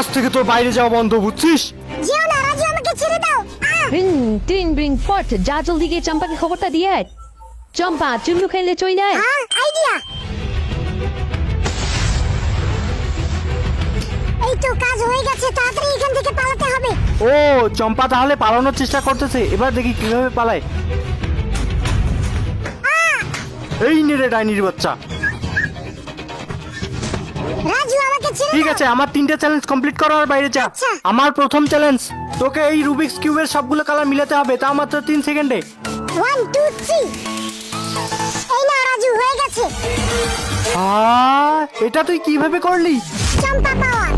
আজ থেকে তোর বাইরে যাওয়া বন্ধ বুঝছিস? যেও না রাজু আমাকে ছেড়ে দাও। ব্রিং টিং ব্রিং ফট। যা জলদি গিয়ে চম্পাকে খবরটা দিয়ে আয়। চম্পা চুল্লু খেলে চই যায়। হ্যাঁ আইডিয়া। এই তো কাজ হয়ে গেছে তাড়াতাড়ি এখান থেকে পালাতে হবে। ও চম্পা তাহলে পালানোর চেষ্টা করতেছে। এবার দেখি কীভাবে পালায়। এই নে রে ডাইনির বাচ্চা। ঠিক আছে আমার তিনটে চ্যালেঞ্জ কমপ্লিট করার বাইরে যা। আচ্ছা। আমার প্রথম চ্যালেঞ্জ তোকে এই রুবিক্স কিউবের সবগুলো কালার মিলাতে হবে তা মাত্র তিন সেকেন্ডে ওয়ান টু থ্রি এই না রাজু হয়ে গেছে। আহ, এটা তুই কীভাবে করলি? চম্পা পাওয়ার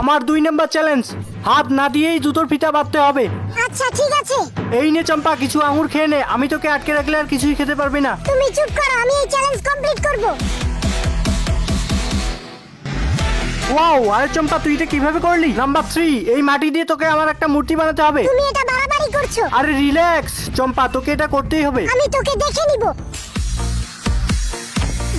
আমার দুই নাম্বার চ্যালেঞ্জ হাত না দিয়েই জুতোর ফিতা বাঁধতে হবে। আচ্ছা ঠিক আছে। এই নে চম্পা কিছু আঙুর খেয়ে নে আমি তোকে আটকে রাখলে আর কিছুই খেতে পারবি না। তুমি চুপ করো আমি এই চ্যালেঞ্জ ওয়াও আরে চম্পা তুই এটা কীভাবে করলি? নাম্বার থ্রি এই মাটি দিয়ে তোকে আমার একটা মূর্তি বানাতে হবে। তুমি এটা বাড়াবাড়ি করছ। আরে রিল্যাক্স চম্পা তোকে এটা করতেই হবে। আমি তোকে দেখে নিব।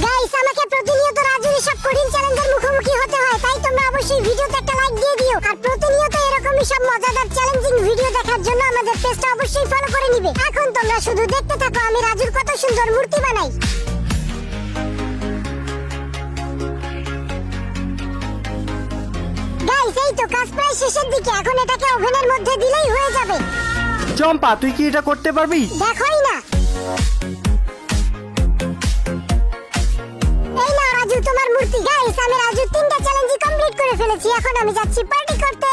গাইস আমাকে প্রতিনিয়ত রাজুর সব কঠিন চ্যালেঞ্জের মুখোমুখি হতে হয় তাই তোমরা অবশ্যই ভিডিওতে একটা লাইক দিয়ে দিও। আর প্রতিনিয়ত এরকমই সব মজাদার চ্যালেঞ্জিং ভিডিও দেখার জন্য আমাদের পেজটা অবশ্যই ফলো করে নিবে। এখন তোমরা শুধু দেখতে থাকো আমি রাজুর কত সুন্দর মূর্তি বানাই। এই তো কাজ প্রায় শেষের দিকে। এখন এটাকে ওভেনের মধ্যে দিলেই হয়ে যাবে। চম্পা তুই কি এটা করতে পারবি? দেখোই না। এই নাও রাজু তোমার মূর্তি। গাইস আমি রাজু তিনটা চ্যালেঞ্জই কমপ্লিট করে ফেলেছি। এখন আমি যাচ্ছি পার্টি করতে।